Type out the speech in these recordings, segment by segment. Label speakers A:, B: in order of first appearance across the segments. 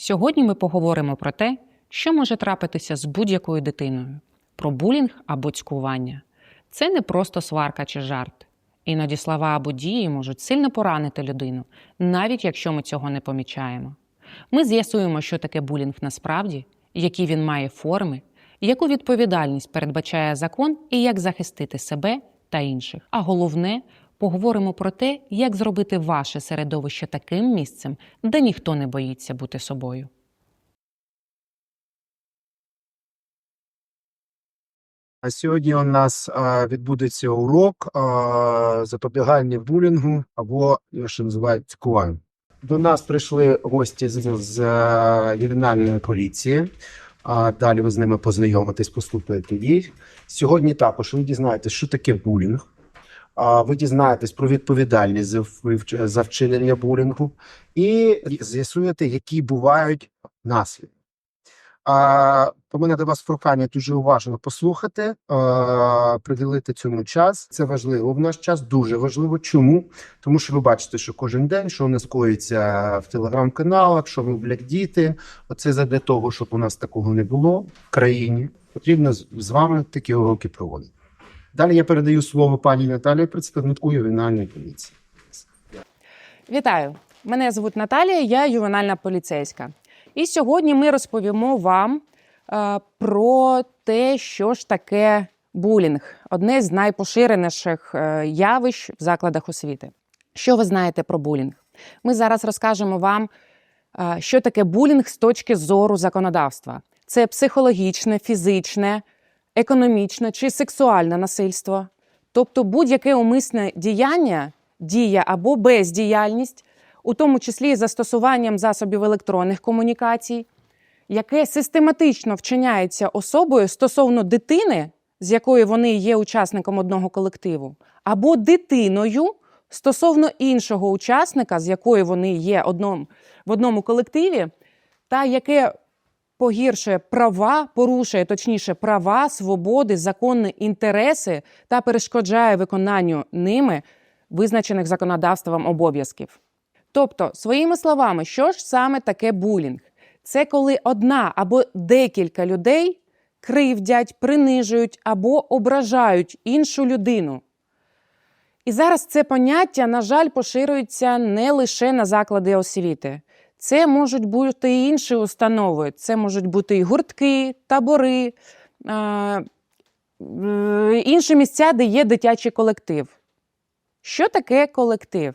A: Сьогодні ми поговоримо про те, що може трапитися з будь-якою дитиною, про булінг або цькування. Це не просто сварка чи жарт. Іноді слова або дії можуть сильно поранити людину, навіть якщо ми цього не помічаємо. Ми з'ясуємо, що таке булінг насправді, які він має форми, яку відповідальність передбачає закон і як захистити себе та інших. А головне, поговоримо про те, як зробити ваше середовище таким місцем, де ніхто не боїться бути собою.
B: А сьогодні у нас а, відбудеться урок а, запобігання булінгу або що називають цькуванням. До нас прийшли гості з, з ювенальної поліції. А далі ви з ними познайомитесь, послухаєте їх. Сьогодні також ви дізнаєтесь, що таке булінг. Ви дізнаєтесь про відповідальність за, вчинення булінгу і з'ясуєте, які бувають наслідки. А, у мене до вас прохання дуже уважно послухати, а, приділити цьому час. Це важливо в наш час, дуже важливо. Чому? Тому що ви бачите, що кожен день, що у нас коїться в телеграм-каналах, що роблять діти. Оце задля того, щоб у нас такого не було в країні. Потрібно з вами такі уроки проводити. Далі я передаю слово пані Наталії, представнику ювенальної поліції.
A: Вітаю! Мене звуть Наталія, я ювенальна поліцейська. І сьогодні ми розповімо вам е, про те, що ж таке булінг одне з найпоширеніших е, явищ в закладах освіти. Що ви знаєте про булінг? Ми зараз розкажемо вам, е, що таке булінг з точки зору законодавства. Це психологічне, фізичне, економічне чи сексуальне насильство, тобто будь-яке умисне діяння, дія або бездіяльність, у тому числі застосуванням засобів електронних комунікацій, яке систематично вчиняється особою стосовно дитини, з якою вони є учасником одного колективу, або дитиною стосовно іншого учасника, з якою вони є в одному колективі, та яке погіршує права, порушує точніше права, свободи, законні інтереси та перешкоджає виконанню ними визначених законодавством обов'язків. Тобто, своїми словами, що ж саме таке булінг? Це коли одна або декілька людей кривдять, принижують або ображають іншу людину. І зараз це поняття, на жаль, поширюється не лише на заклади освіти. Це можуть бути і інші установи, це можуть бути і гуртки, табори, е, е, інші місця, де є дитячий колектив. Що таке колектив?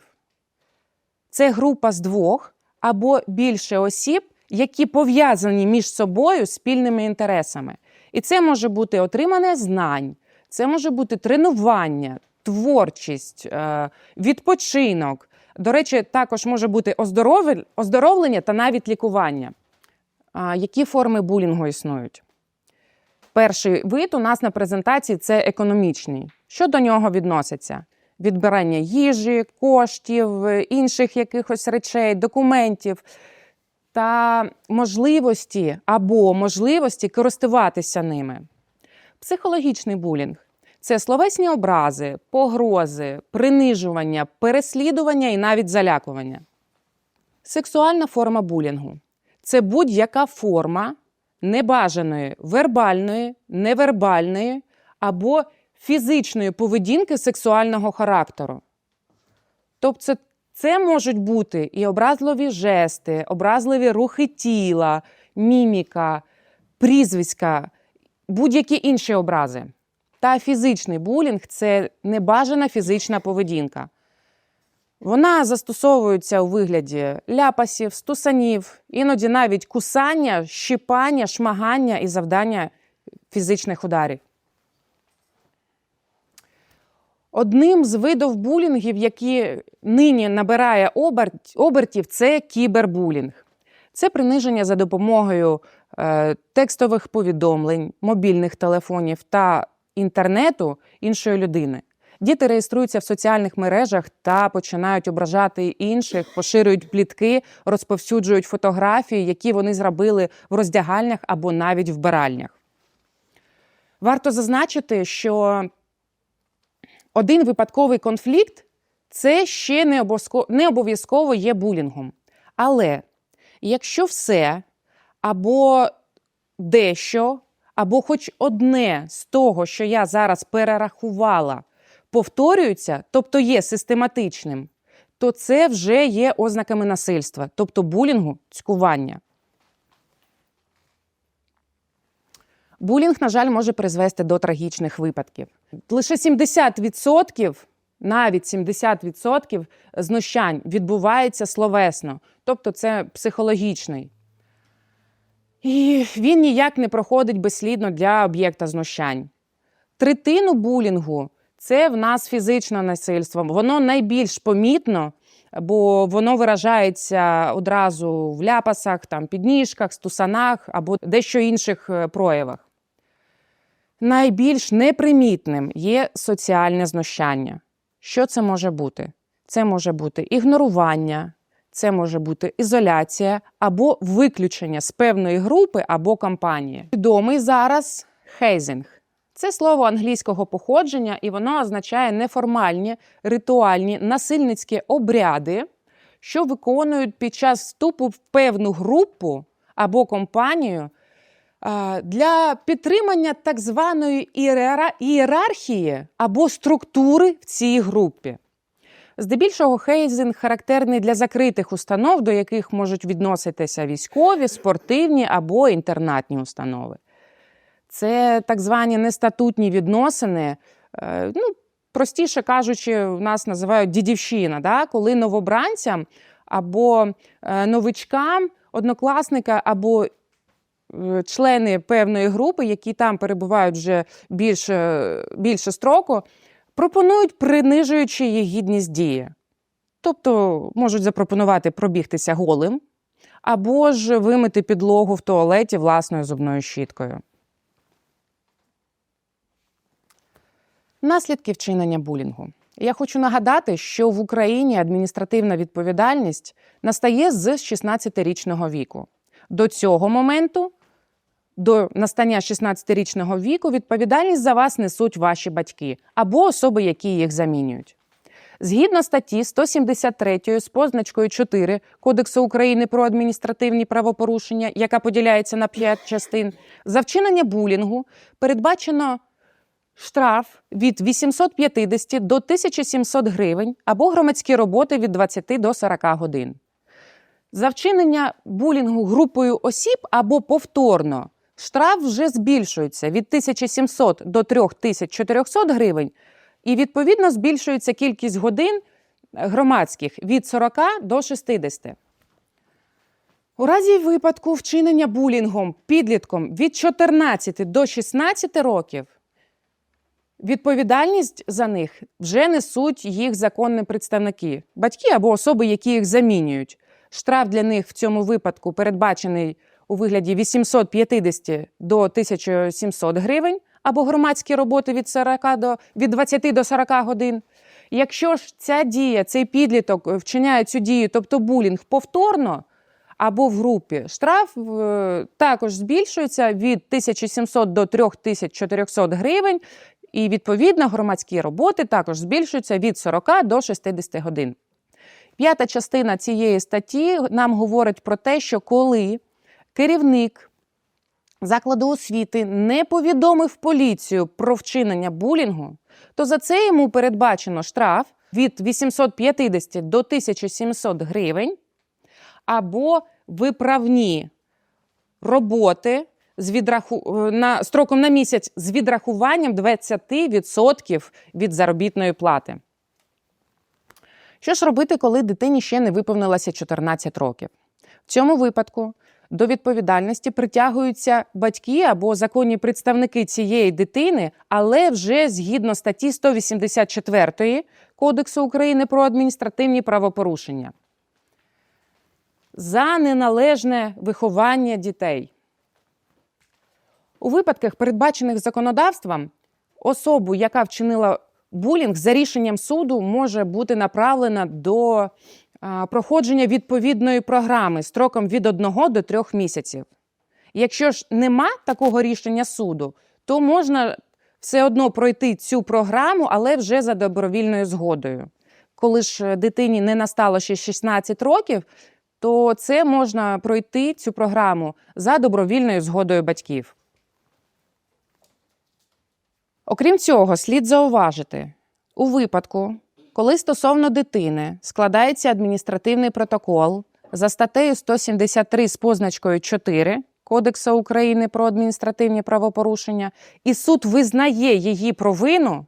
A: Це група з двох або більше осіб, які пов'язані між собою спільними інтересами. І це може бути отримане знань, це може бути тренування, творчість, е, відпочинок. До речі, також може бути оздоровлення та навіть лікування. Які форми булінгу існують? Перший вид у нас на презентації це економічний. Що до нього відноситься? Відбирання їжі, коштів, інших якихось речей, документів та можливості або можливості користуватися ними. Психологічний булінг це словесні образи, погрози, принижування, переслідування і навіть залякування. Сексуальна форма булінгу це будь-яка форма небажаної вербальної, невербальної або фізичної поведінки сексуального характеру. Тобто, це, можуть бути і образливі жести, образливі рухи тіла, міміка, прізвиська, будь-які інші образи. Та фізичний булінг це небажана фізична поведінка. Вона застосовується у вигляді ляпасів, стусанів, іноді навіть кусання, щипання, шмагання і завдання фізичних ударів. Одним з видів булінгів, які нині набирає обертів, це кібербулінг. Це приниження за допомогою е, текстових повідомлень, мобільних телефонів та інтернету іншої людини. Діти реєструються в соціальних мережах та починають ображати інших, поширюють плітки, розповсюджують фотографії, які вони зробили в роздягальнях або навіть в биральнях. Варто зазначити, що один випадковий конфлікт це ще не обов'язково є булінгом. Але Якщо все або дещо, або хоч одне з того, що я зараз перерахувала, повторюється, тобто є систематичним, то це вже є ознаками насильства, тобто булінгу, цькування. Булінг, на жаль, може призвести до трагічних випадків. Лише 70%, навіть 70% знущань відбувається словесно, тобто це психологічний. І він ніяк не проходить безслідно для об'єкта знущань. Третину булінгу це в нас фізичне насильство. Воно найбільш помітно, бо воно виражається одразу в ляпасах, там, підніжках, стусанах або дещо інших е, проявах. Найбільш непримітним є соціальне знущання. Що це може бути? Це може бути ігнорування, це може бути ізоляція або виключення з певної групи або компанії. Відомий зараз хейзинг. Це слово англійського походження, і воно означає неформальні ритуальні насильницькі обряди, що виконують під час вступу в певну групу або компанію для підтримання так званої ієрархії або структури в цій групі. Здебільшого хейзинг характерний для закритих установ, до яких можуть відноситися військові, спортивні або інтернатні установи. Це так звані нестатутні відносини. е, Ну, простіше кажучи, в нас називають дідівщина, да? коли новобранцям або е, новичкам, однокласника або е, члени певної групи, які там перебувають вже більше, більше строку, пропонують принижуючи їх гідність дії. Тобто можуть запропонувати пробігтися голим або ж вимити підлогу в туалеті власною зубною щіткою. Наслідки вчинення булінгу. Я хочу нагадати, що в Україні адміністративна відповідальність настає з 16-річного віку. До цього моменту, до настання 16-річного віку, відповідальність за вас несуть ваші батьки або особи, які їх замінюють. Згідно статті 173 з позначкою 4 Кодексу України про адміністративні правопорушення, яка поділяється на 5 частин, за вчинення булінгу передбачено штраф від 850 до 1700 гривень або громадські роботи від 20 до 40 годин. За вчинення булінгу групою осіб або повторно штраф вже збільшується від 1700 до 3400 гривень, і відповідно збільшується кількість годин громадських від 40 до 60. У разі випадку вчинення булінгом підлітком від 14 до 16 років відповідальність за них вже несуть їх законні представники, батьки або особи, які їх замінюють. Штраф для них в цьому випадку передбачений у вигляді 850 до 1700 гривень або громадські роботи від 40 до від 20 до 40 годин. Якщо ж ця дія, цей підліток вчиняє цю дію, тобто булінг повторно або в групі, штраф е, також збільшується від 1700 до 3400 гривень, і відповідно громадські роботи також збільшуються від 40 до 60 годин. П'ята частина цієї статті нам говорить про те, що коли керівник закладу освіти не повідомив поліцію про вчинення булінгу, то за це йому передбачено штраф від 850 до 1700 гривень або виправні роботи з відраху... е, на строком на місяць з відрахуванням 20% від заробітної плати. Що ж робити, коли дитині ще не виповнилося 14 років? В цьому випадку до відповідальності притягуються батьки або законні представники цієї дитини, але вже згідно статті 184 Кодексу України про адміністративні правопорушення. За неналежне виховання дітей. У випадках, передбачених законодавством, особу, яка вчинила булінг, за рішенням суду може бути направлена до проходження відповідної програми строком від 1 до 3 місяців. Якщо ж нема такого рішення суду, то можна все одно пройти цю програму, але вже за добровільною згодою. Коли ж дитині не настало ще 16 років, то це можна пройти цю програму за добровільною згодою батьків. Окрім цього, слід зауважити, у випадку, коли стосовно дитини складається адміністративний протокол за статтею 173 з позначкою 4 Кодексу України про адміністративні правопорушення, і суд визнає її провину,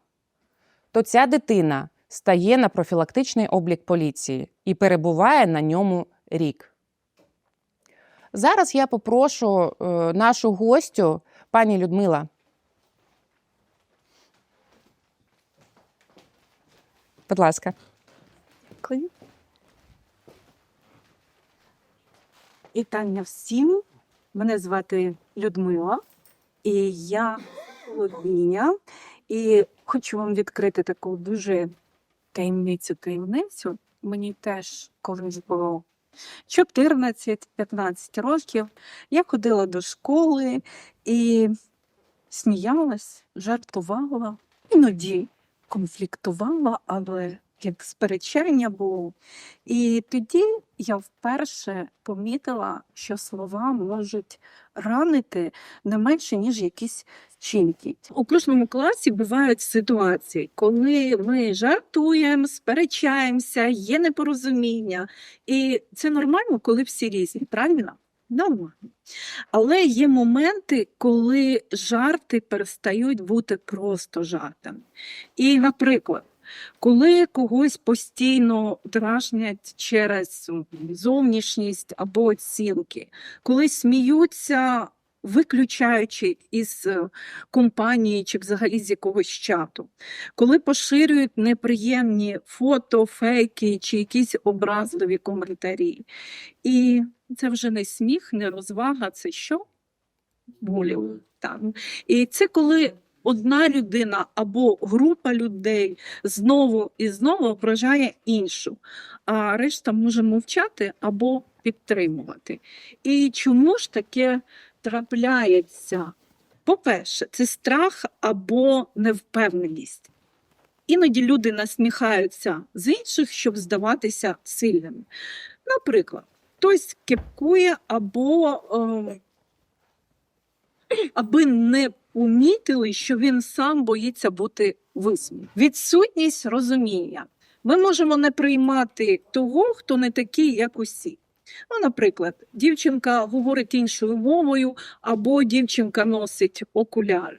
A: то ця дитина стає на профілактичний облік поліції і перебуває на ньому рік. Зараз я попрошу е, нашу гостю, пані Людмила. Будь ласка.
C: Дякую. Вітання всім. Мене звати Людмила, і я володіння. І хочу вам відкрити таку дуже таємницю таємницю. Мені теж колись було 14-15 років. Я ходила до школи і сміялась, жартувала, іноді конфліктувала, але як сперечання було. І тоді я вперше помітила, що слова можуть ранити не менше, ніж якісь вчинки. У кожному класі бувають ситуації, коли ми жартуємо, сперечаємося, є непорозуміння. І це нормально, коли всі різні, правильно? Нормально. Але є моменти, коли жарти перестають бути просто жартами. І, наприклад, коли когось постійно дражнять через зовнішність або оцінки, коли сміються, виключаючи із е, компанії чи взагалі з якогось чату, коли поширюють неприємні фото, фейки чи якісь образливі коментарі. І це вже не сміх, не розвага, це що? Булінг. Так. І це коли одна людина або група людей знову і знову ображає іншу, а решта може мовчати або підтримувати. І чому ж таке трапляється? По-перше, це страх або невпевненість. Іноді люди насміхаються з інших, щоб здаватися сильними. Наприклад, хтось кепкує або е, аби не помітили, що він сам боїться бути висміян. Відсутність розуміння. Ми можемо не приймати того, хто не такий, як усі. Ну, наприклад, дівчинка говорить іншою мовою, або дівчинка носить окуляри.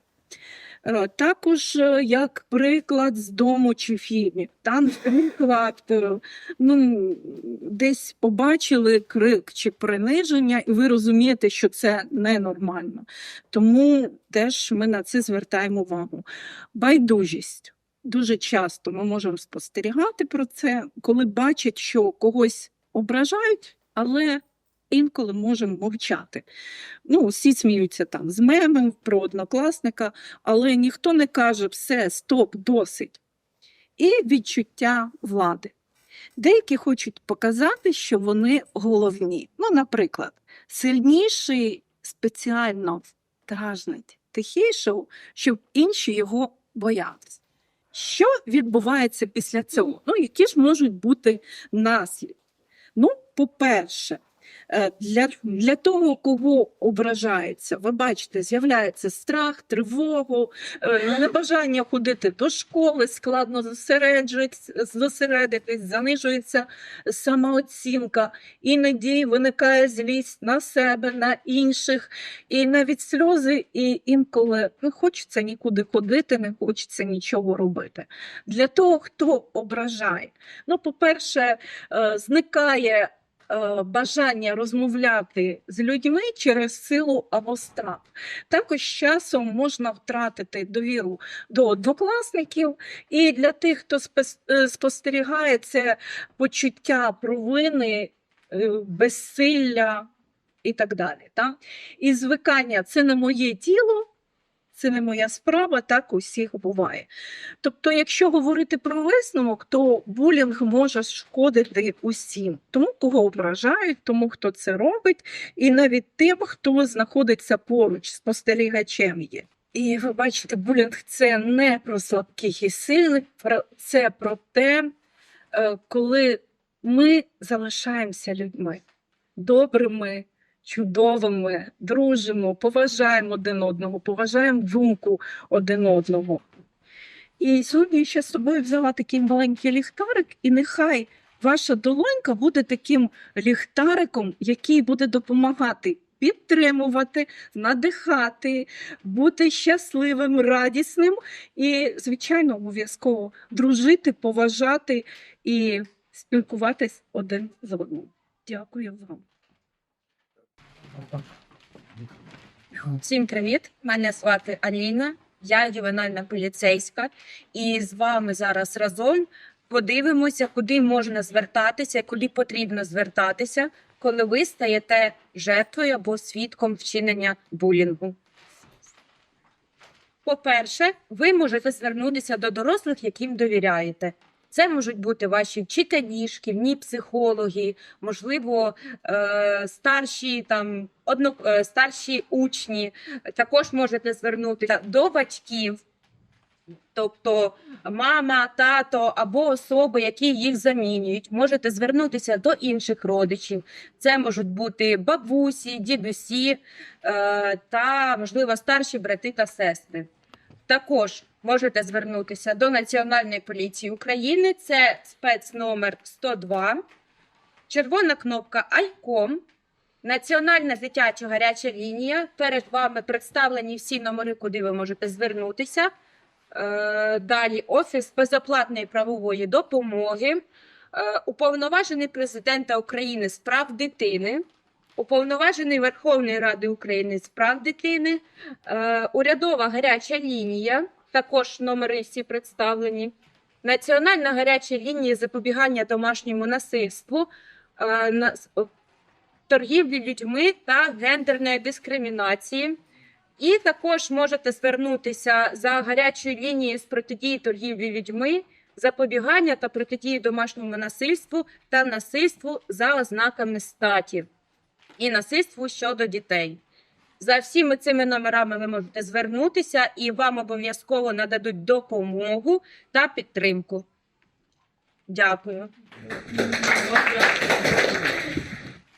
C: Е, Також, е, як приклад з дому чи фільмів. Там, наприклад, е, ну, десь побачили крик чи приниження, і ви розумієте, що це ненормально. Тому теж ми на це звертаємо увагу. Байдужість. Дуже часто ми можемо спостерігати про це, коли бачать, що когось ображають, але інколи можемо мовчати. Ну, всі сміються там з мемів про однокласника, але ніхто не каже все, стоп, досить. І відчуття влади. Деякі хочуть показати, що вони головні. Ну, наприклад, сильніший спеціально дражнить тихішого, щоб інші його боялись. Що відбувається після цього? Ну, які ж можуть бути наслідки? Ну, по-перше, е, для, для того, кого ображається, ви бачите, з'являється страх, тривогу, е, небажання ходити до школи, складно зосередитись, занижується самооцінка, іноді виникає злість на себе, на інших, і навіть сльози, і інколи не хочеться нікуди ходити, не хочеться нічого робити. Для того, хто ображає, ну, по-перше, е, зникає бажання розмовляти з людьми через силу або страх. Також часом можна втратити довіру до однокласників, і для тих, хто е, спостерігає це почуття провини, е, безсилля і так далі. Так? І звикання це не моє тіло. Це не моя справа, так у всіх буває. Тобто, якщо говорити про висновок, то булінг може шкодити усім, тому кого ображають, тому хто це робить, і навіть тим, хто знаходиться поруч, спостерігачем є. І ви бачите, булінг це не про слабких і сильних, це про те, е, коли ми залишаємося людьми. добрими, чудовими, дружимо, поважаємо один одного, поважаємо думку один одного. І сьогодні я ще з собою взяла такий маленький ліхтарик, і нехай ваша долонька буде таким ліхтариком, який буде допомагати підтримувати, надихати, бути щасливим, радісним і, звичайно, обов'язково дружити, поважати і спілкуватись один з одним. Дякую вам.
D: Всім привіт! Мене звати Аліна, я ювенальна поліцейська, і з вами зараз разом подивимося, куди можна звертатися, куди потрібно звертатися, коли ви стаєте жертвою або свідком вчинення булінгу. По-перше, ви можете звернутися до дорослих, яким довіряєте. Це можуть бути ваші вчителі, шкільні психологи, можливо, е, старші там одно, е, старші учні. Також можете звернутися до батьків, тобто мама, тато або особи, які їх замінюють. Можете звернутися до інших родичів. Це можуть бути бабусі, дідусі е, та, можливо, старші брати та сестри. Також можете звернутися до Національної поліції України. Це спецномер 102, червона кнопка Айком, Національна дитяча гаряча лінія. Перед вами представлені всі номери, куди ви можете звернутися. Е, Далі Офіс безоплатної правової допомоги, е, уповноважений президента України з прав дитини, уповноважений Верховної Ради України з прав дитини, е, урядова гаряча лінія, також номери всі представлені. Національна гаряча лінія запобігання домашньому насильству, е, торгівлі людьми та гендерної дискримінації. І також можете звернутися за гарячою лінією з протидії торгівлі людьми, запобігання та протидії домашньому насильству та насильству за ознаками статі і насильству щодо дітей. За всіми цими номерами ви можете звернутися і вам обов'язково нададуть допомогу та підтримку. Дякую.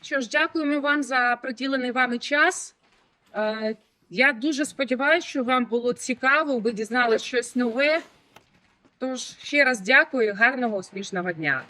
A: Що ж, дякуємо вам за приділений вами час. Е, Я дуже сподіваюся, що вам було цікаво, ви дізналися щось нове. Тож ще раз дякую, гарного успішного дня.